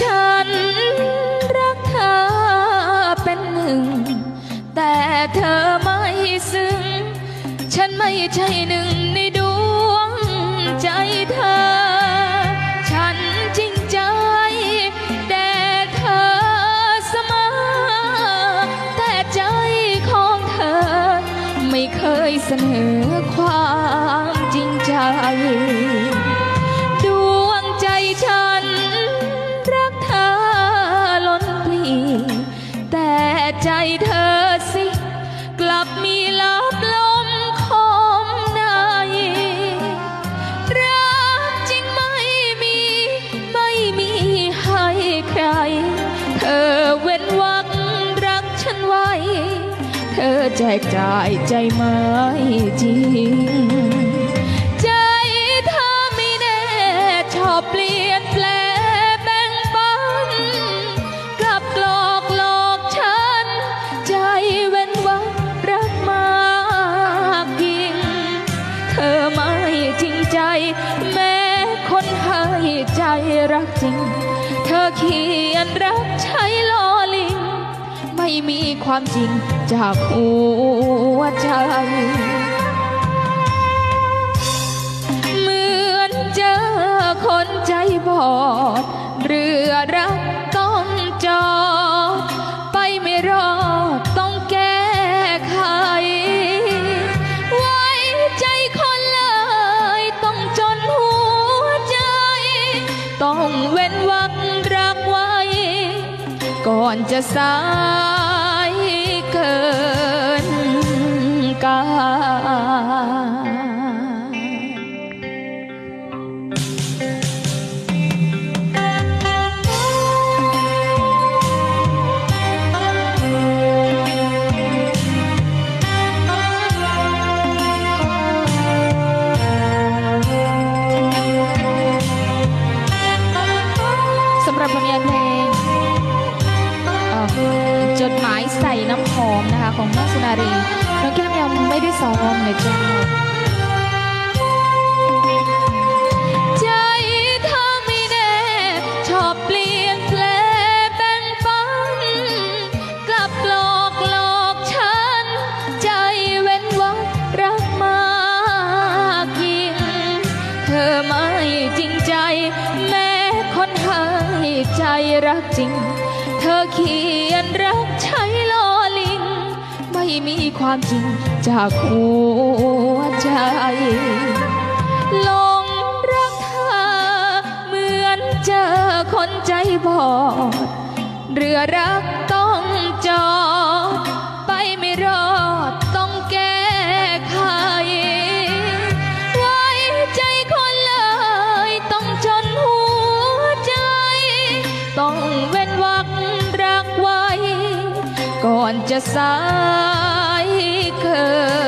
ฉันรักเธอเป็นหนึ่ง แต่เธอไม่ซึ้ง ฉันไม่ใช่หนึ่งในดวงใจเธอ ฉันจริงใจ แต่เธอเสมอ แต่ใจของเธอ ไม่เคยเสนอความจริงใจ ใจเธอสิ กลับมีลับลมคมในรักจริงไม่มี ไม่มีให้ใคร เธอเว้นวักรักฉันไว้ เธอแจกจ่ายใจไม่จริง ใจเธอไม่แน่ชอบเปลี่ย รักจริง เธอเขียนรักใช้ลอลิง ไม่มีความจริงจากหัวใจ เหมือนเจอคนใจบอดเรือรักต้ เว้นวักรักไว้ ก่อนจะสายเกินกา รับผลงานเพลงจดหมายใส่น้ำหอมนะคะ ของน้องสุนารีน้องแก้มยังไม่ได้ซ้อมเลยจ้าใจเธอไม่แน่ชอบ ให้ใจรักจริง เธอเขียนรักใช้ลอลิง ไม่มีความจริงจากหัวใจหลงรักเธอ เหมือนเจอคนใจบอด เรือรักต้อง ก่อนจะสายเกิ